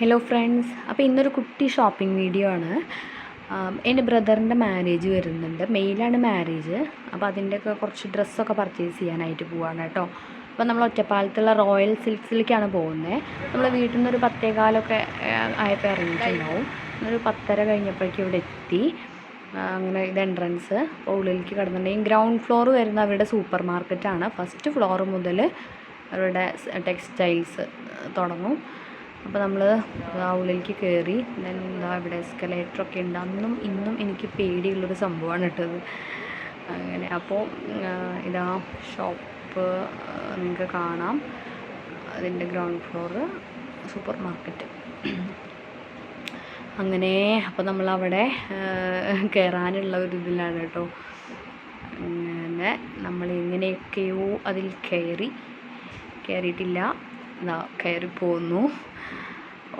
Hello friends അപ്പോൾ ഇന്നൊരു കുട്ടി ഷോപ്പിംഗ് വീഡിയോ ആണ്. എന്റെ ബ്രദറിന്റെ മാരേജ് വരുന്നുണ്ട്. മെയിലാണ് മാരേജ് അപ്പോൾ അതിന്റെയൊക്കെ കുറച്ച് ഡ്രസ്സൊക്കെ പർച്ചേസ് ചെയ്യാനായിട്ട് പോവാണ് കേട്ടോ. അപ്പോൾ നമ്മൾ ഒറ്റപ്പാലത്തുള്ള റോയൽ സിൽക്സിലേക്കാണ് പോകുന്നത് നമ്മൾ വീട്ടിൽ നിന്ന് ഒരു പത്തേകാലൊക്കെ ആയപ്പോൾ ഇറങ്ങിയിട്ടുണ്ടാവും. ഒരു പത്തര കഴിഞ്ഞപ്പോഴേക്കും ഇവിടെ എത്തി. അങ്ങനെ ഇത് എൻട്രൻസ് അപ്പോൾ ഉള്ളിലേക്ക് കിടന്നിട്ടുണ്ടെങ്കിൽ ഗ്രൗണ്ട് ഫ്ലോർ വരുന്ന അവരുടെ സൂപ്പർ മാർക്കറ്റാണ് ഫസ്റ്റ് ഫ്ലോർ മുതൽ അവരുടെ ടെക്സ്റ്റൈൽസ് തുടങ്ങും. അപ്പോൾ നമ്മൾ ഉള്ളിലേക്ക് കയറി. എന്താ ഇവിടെ എസ്കലേറ്ററൊക്കെ ഉണ്ട്. അന്നും ഇന്നും എനിക്ക് പേടിയുള്ളൊരു സംഭവമാണ് ഇട്ടത് അങ്ങനെ അപ്പോൾ ഇതാ ഷോപ്പ് നിങ്ങൾക്ക് കാണാം. അതിന്റെ ഗ്രൗണ്ട് ഫ്ലോറ് സൂപ്പർ മാർക്കറ്റ് അങ്ങനെ അപ്പോൾ നമ്മൾ അവിടെ കയറാനുള്ള ഒരു ഇതിലാണ് കേട്ടോ. അങ്ങനെ നമ്മൾ എങ്ങനെയൊക്കെയോ അതിൽ കയറി. കയറിയിട്ടില്ല. കയറി പോന്നു.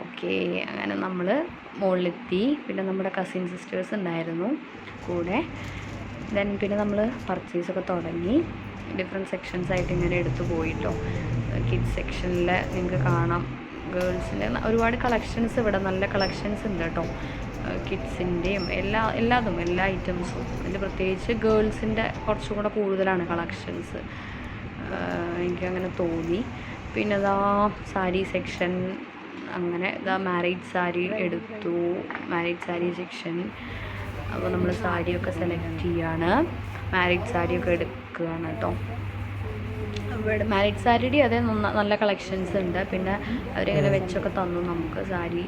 ഓക്കെ അങ്ങനെ നമ്മൾ മുകളിലെത്തി പിന്നെ നമ്മുടെ കസിൻ സിസ്റ്റേഴ്സ് ഉണ്ടായിരുന്നു കൂടെ. ദെൻ പിന്നെ നമ്മൾ പർച്ചേസൊക്കെ തുടങ്ങി. ഡിഫറെന്റ് സെക്ഷൻസ് ആയിട്ട് ഇങ്ങനെ എടുത്തു പോയിട്ടോ. കിഡ്സ് സെക്ഷനിൽ നിങ്ങൾക്ക് കാണാം. ഗേൾസിന്റെ ഒരുപാട് കളക്ഷൻസ് ഇവിടെ നല്ല കളക്ഷൻസ് ഉണ്ട് കേട്ടോ. കിഡ്സിന്റെയും എല്ലാ എല്ലാതും എല്ലാ ഐറ്റംസും അതിൽ പ്രത്യേകിച്ച് ഗേൾസിന്റെ കുറച്ചും കൂടെ കൂടുതലാണ് കളക്ഷൻസ് എനിക്കങ്ങനെ തോന്നി. പിന്നെ ഇതാ സാരി സെക്ഷൻ അങ്ങനെ ഇതാ മാരേജ് സാരി എടുത്തു. മാരേജ് സാരി സെക്ഷൻ അപ്പോൾ നമ്മൾ സാരിയൊക്കെ സെലക്ട് ചെയ്യാണ്. മാരേജ് സാരിയൊക്കെ എടുക്കുകയാണ് കേട്ടോ. ഇവിടെ മാരേജ് സാരിയുടെ അതേ നല്ല കളക്ഷൻസ് ഉണ്ട്. പിന്നെ അവരിങ്ങനെ വെച്ചൊക്കെ തന്നു നമുക്ക് സാരി.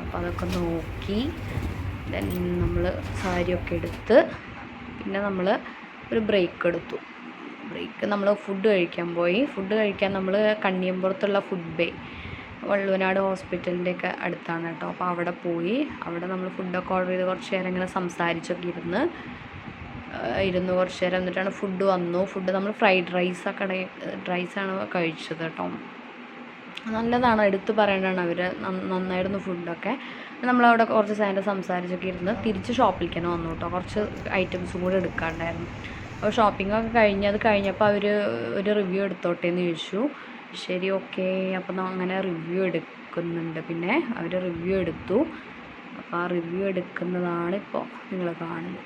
അപ്പോൾ അതൊക്കെ നോക്കി. ദെൻ നമ്മൾ സാരിയൊക്കെ എടുത്ത് പിന്നെ നമ്മൾ ഒരു ബ്രേക്ക് എടുത്തു. ബ്രേക്ക് നമ്മൾ ഫുഡ് കഴിക്കാൻ പോയി. ഫുഡ് കഴിക്കാൻ നമ്മൾ കണ്ണിയമ്പുറത്തുള്ള ഫുഡ് ബേ വള്ളുവനാട് ഹോസ്പിറ്റലിന്റെ ഒക്കെ അടുത്താണ് കേട്ടോ. അപ്പോൾ അവിടെ പോയി. അവിടെ നമ്മൾ ഫുഡൊക്കെ ഓർഡർ ചെയ്ത് കുറച്ച് നേരം ഇങ്ങനെ സംസാരിച്ചൊക്കെ ഇരുന്ന് ഇരുന്ന് കുറച്ച് നേരം എന്നിട്ടാണ് ഫുഡ് വന്നു. ഫുഡ് നമ്മൾ ഫ്രൈഡ് റൈസ് ഒക്കെ റൈസാണ് കഴിച്ചത് കേട്ടോ. നല്ലതാണ്. എടുത്തു പറയേണ്ടതാണ് അവർ നന്നായിരുന്നു ഫുഡൊക്കെ നമ്മളവിടെ കുറച്ച് നേരം സംസാരിച്ചൊക്കെ ഇരുന്ന് തിരിച്ച് ഷോപ്പിലേക്ക് തന്നെ വന്നു കേട്ടോ. കുറച്ച് ഐറ്റംസും കൂടെ എടുക്കാണ്ടായിരുന്നു. അപ്പോൾ ഷോപ്പിംഗ് ഒക്കെ കഴിഞ്ഞ് അത് കഴിഞ്ഞപ്പോൾ അവർ ഒരു റിവ്യൂ എടുത്തോട്ടെ എന്ന് ചോദിച്ചു. ശരി ഓക്കെ അപ്പോൾ അങ്ങനെ റിവ്യൂ എടുക്കുന്നുണ്ട്. പിന്നെ അവർ റിവ്യൂ എടുത്തു. അപ്പോൾ ആ റിവ്യൂ എടുക്കുന്നതാണ് ഇപ്പോൾ നിങ്ങൾ കാണുന്നത്.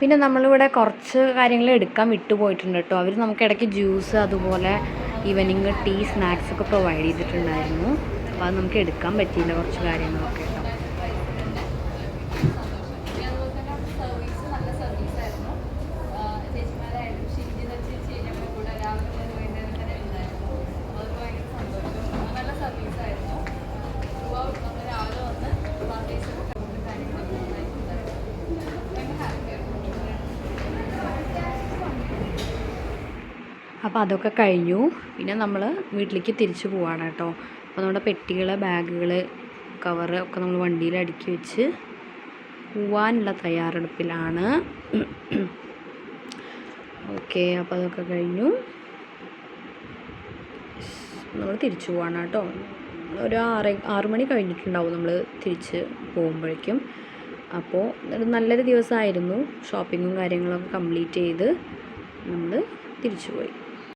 പിന്നെ നമ്മളിവിടെ കുറച്ച് കാര്യങ്ങൾ എടുക്കാൻ വിട്ടുപോയിട്ടുണ്ട് കേട്ടോ. അവർ നമുക്ക് ഇടയ്ക്ക് ജ്യൂസ് അതുപോലെ ഈവനിങ് ടീ സ്നാക്സ് ഒക്കെ പ്രൊവൈഡ് ചെയ്തിട്ടുണ്ടായിരുന്നു. അപ്പോൾ അത് നമുക്ക് എടുക്കാൻ പറ്റിയില്ല കുറച്ച് കാര്യങ്ങളൊക്കെ കേട്ടോ. അപ്പോൾ അതൊക്കെ കഴിഞ്ഞു. പിന്നെ നമ്മൾ വീട്ടിലേക്ക് തിരിച്ചു പോവാണ് കേട്ടോ. അപ്പോൾ നമ്മുടെ പെട്ടികൾ ബാഗുകൾ കവർ ഒക്കെ നമ്മൾ വണ്ടിയിൽ അടുക്കി വെച്ച് പോവാനുള്ള തയ്യാറെടുപ്പിലാണ്. ഓക്കെ അപ്പോൾ അതൊക്കെ കഴിഞ്ഞു. നമ്മൾ തിരിച്ചു പോവാണ് കേട്ടോ. ഒരു ആറ് ആറ് മണി കഴിഞ്ഞിട്ടുണ്ടാവും നമ്മൾ തിരിച്ച് പോകുമ്പോഴേക്കും. അപ്പോൾ നല്ലൊരു ദിവസമായിരുന്നു. ഷോപ്പിങ്ങും കാര്യങ്ങളൊക്കെ കംപ്ലീറ്റ് ചെയ്ത് നമ്മൾ തിരിച്ചു പോയി.